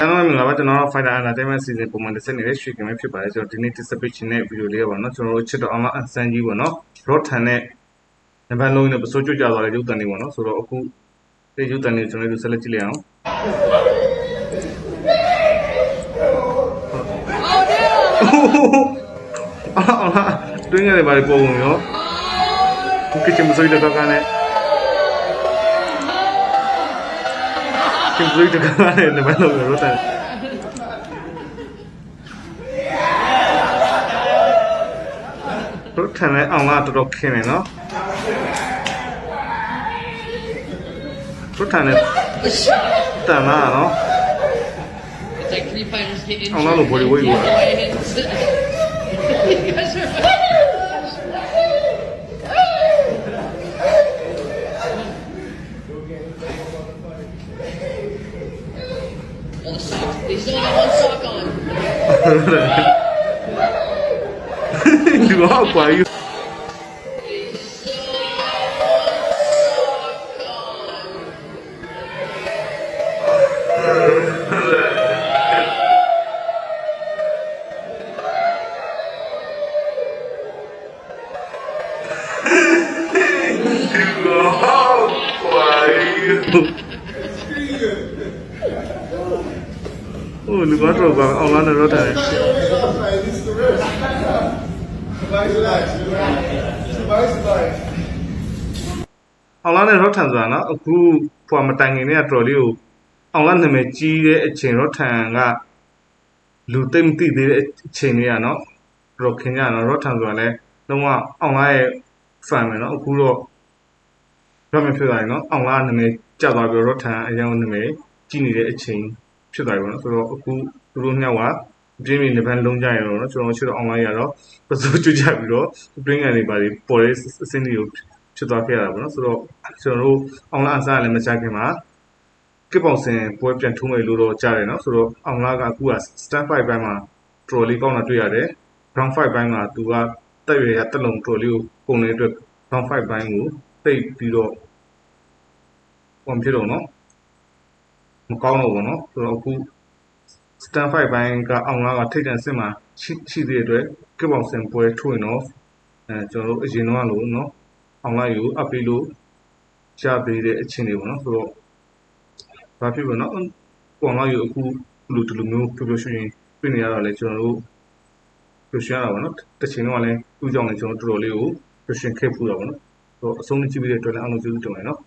အားလုံးပဲမင်္ဂလာပါကျွန်တော်တို့ Fighter Entertainment Season ပုံမှန်တစ်ဆက်နေတဲ့ရွှေကင်ပဲဖြစ်ပါတယ်ကျွန်တော်ဒီနေ့ discipline နဲ့ဗီဒီယိုလေးပါเนาะကျွန်တော်တို့ချစ်တော်အောင်အဆန်းကြီးပေါ့เนาะ rod ထန်နဲ့နံပါတ်လုံးနဲ့ပစိုးကျွတ်ကြသွားတဲ့ရုပ်တန်လေးပေါ့เนาะဆိုတော့အခုဒီရုပ်တန်လေးကျွန်တော်တို့ဆက်လက်ကြည့်လိုက်အောင်အော်အော်တွင်းရတယ်ပါလေပုံပုံရောခုကချင်မစိုးတဲ့တော့ကနေ ချင်းဘူးတကယ်လည်းနံပါတ်လုံးရောတန်တို့ထန်တဲ့အောင်ကတော်တော်ခင်းတယ်နော်တို့ထန်တဲ့တန်လာနော် It's like three fighters get injured. Oh, no, the socks, they still got one sock on. ဒီတော့ကွာယူ ကွာယူဟိုလူကတော့ကအောင်လာနေတော့တယ်အောင်လာနဲ့ရော့ထန်ဆိုတာနော်အခုဖွာမတိုင်ခင်နဲ့ကတော်လေးကိုအောင်လာနာမည်ကြီးတဲ့အချိန်ရော့ထန်ကလူသိမ့်မသိသေးတဲ့အချိန်လေးကနော်တော်တော်ခင်ကြနော်ရော့ထန်ဆိုတာလည်းလုံးဝအောင်လာရဲ့ fan ပဲနော်အခုတော့ရမဖြစ်သွားရင်နော်အောင်လာနာမည်ကျသွားပြီးရော့ထန်အရင်နာမည်ကြီးနေတဲ့အချိန် ဖြစ်သွားပြီပေါ့နော်ဆိုတော့အခုသူတို့နှစ်ယောက်ကပြင်းပြင်းနေပန်းလုံးကြရတော့နော်ကျွန်တော်ချစ်တော့ online ရတော့ပစိုးကျွတ်ကြပြီးတော့ spring ကနေပါပြီးပေါ်တဲ့အစင်းတွေကိုဖြစ်သွားခဲ့ရတာပေါ့နော်ဆိုတော့ကျွန်တော်တို့ online အစားလည်းမချခင်မှာကစ်ပေါင်စင်ပွဲပြန်ထုံးမယ်လို့တော့ကြားတယ်နော်ဆိုတော့ online ကအခုက stand 5ဘိုင်းမှာ trolley ကောင်းတာတွေ့ရတယ် ground 5ဘိုင်းမှာသူကတက်ရွယ်ရတက်လုံး trolley ကိုပုံနေတဲ့အတွက် ground 5ဘိုင်းကိုတိတ်ပြီးတော့ဟောဖြစ်တော့နော် မကောင်းတော့ဘူးနော်ဆိုတော့အခု stand 5ဘိုင်းကအောင်လာကထိတ်တန့်စစ်မှာရှိရှိသေးတဲ့အတွက်ကစ်ပေါင်စင်ပွဲထိုးရင်တော့အဲကျွန်တော်တို့အရင်တော့လို့နော်အောင်လာယူ up ပြီးလို့ရပေးတဲ့အခြေအနေပေါ့နော်ဆိုတော့ဘာဖြစ်လို့နော်ပုံလာယူအခုလူတလူမျိုးပျော်ပျော်ရွှင်ရွှင်ပြင်နေရတော့လေကျွန်တော်တို့ပျော်ရွှင်ရတာပေါ့နော်တစ်ချိန်တော့လည်းသူ့ကြောင့်လည်းကျွန်တော်တော်တော်လေးကိုပျော်ရွှင်ခဲ့ဖူးတာပေါ့နော်ဆိုတော့အဆုံးကြည့်ပြီးတဲ့အတွက်လည်းအားလုံးကျေးဇူးတင်ပါတယ်နော်